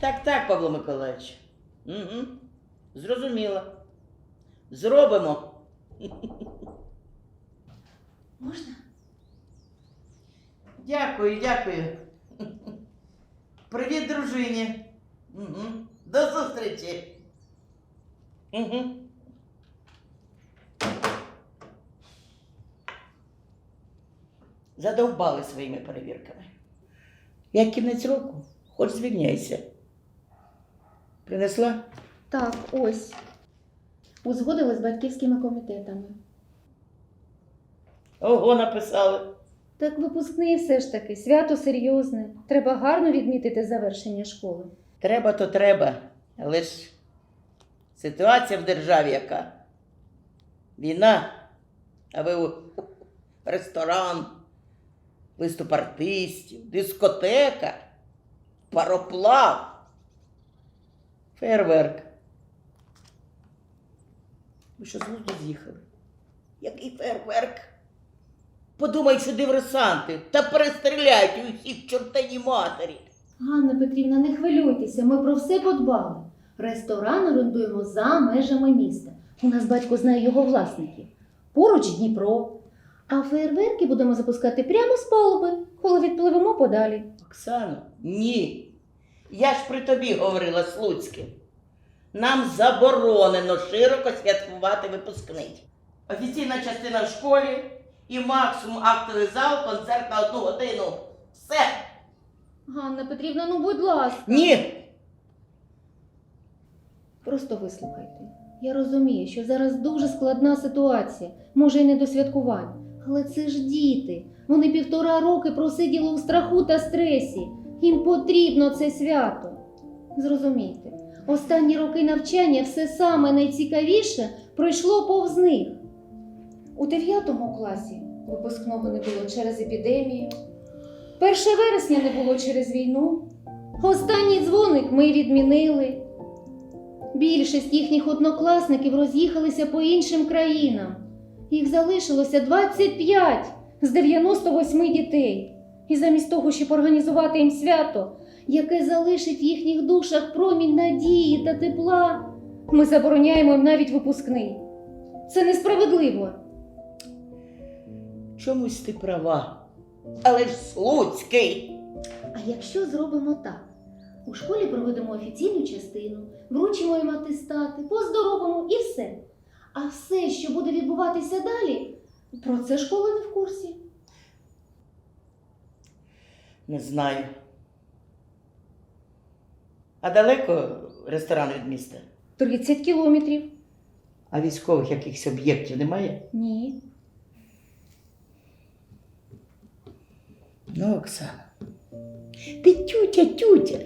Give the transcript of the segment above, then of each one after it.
Так, так, Павло Миколаївич. Угу. Зрозуміло. Зробимо. Можна? Дякую, дякую. Привіт, дружині. Угу. До зустрічі. Угу. Задовбали своїми перевірками. Як кінець року, хоч звільняйся. Принесла? Так, ось. Узгодили з батьківськими комітетами. Ого, написали. Так випускний все ж таки, свято серйозне. Треба гарно відмітити завершення школи. Треба, то треба. Але ж ситуація в державі яка? Війна, а ви у ресторан, виступ артистів, дискотека, пароплав, фейерверк. Ви що з глузду з'їхали? Який фейерверк? Подумай, що диверсанти та перестріляють у всіх чортані матері. Ганна Петрівна, не хвилюйтеся, ми про все подбали. Ресторан орендуємо за межами міста. У нас батько знає його власників. Поруч Дніпро. А фейерверки будемо запускати прямо з палуби, коли відпливемо подалі. Оксано, ні. Я ж при тобі говорила Слуцьким. Нам заборонено широко святкувати випускний. Офіційна частина в школі і максимум актовий зал, концерт на одну годину. Все. Ганна Петрівна, ну будь ласка. Ні. Просто вислухайте. Я розумію, що зараз дуже складна ситуація, може й не до святкувань. Але це ж діти. Вони півтора роки просиділи у страху та стресі. Їм потрібно це свято. Зрозумійте, останні роки навчання все саме найцікавіше пройшло повз них. У 9 класі випускного не було через епідемію. 1 вересня не було через війну. Останній дзвоник ми відмінили. Більшість їхніх однокласників роз'їхалися по іншим країнам. Їх залишилося 25 з 98 дітей. І замість того, щоб організувати їм свято, яке залишить в їхніх душах промінь надії та тепла, ми забороняємо їм навіть випускний. Це несправедливо. Чомусь ти права. Але ж Слуцький. А якщо зробимо так? У школі проведемо офіційну частину, вручимо їм атестати, поздоровимо і все. А все, що буде відбуватися далі, про це школа не в курсі. Не знаю. А далеко ресторан від міста? 30 кілометрів. А військових якихось об'єктів немає? Ні. Ну, Оксана, ти тютя, тютя.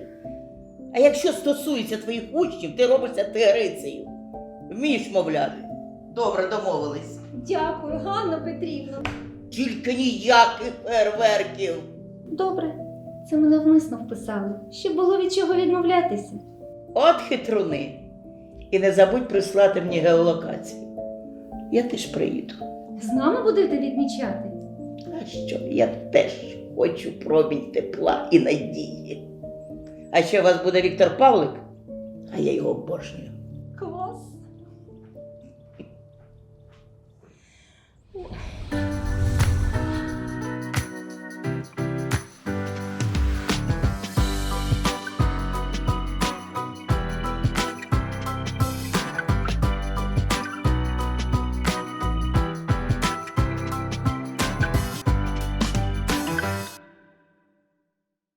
А якщо стосується твоїх учнів, ти робишся тигрицею. Вмієш мовляти. Добре, домовились. Дякую, Ганна Петрівна. Тільки ніяких фейерверків. Добре, це ми навмисно вписали, щоб було від чого відмовлятися. От хитруни. І не забудь прислати мені геолокацію. Я теж приїду. З нами будете відмічати? А що? Я теж хочу промінь тепла і надії. А ще у вас буде Віктор Павлик, а я його обожнюю. Клас.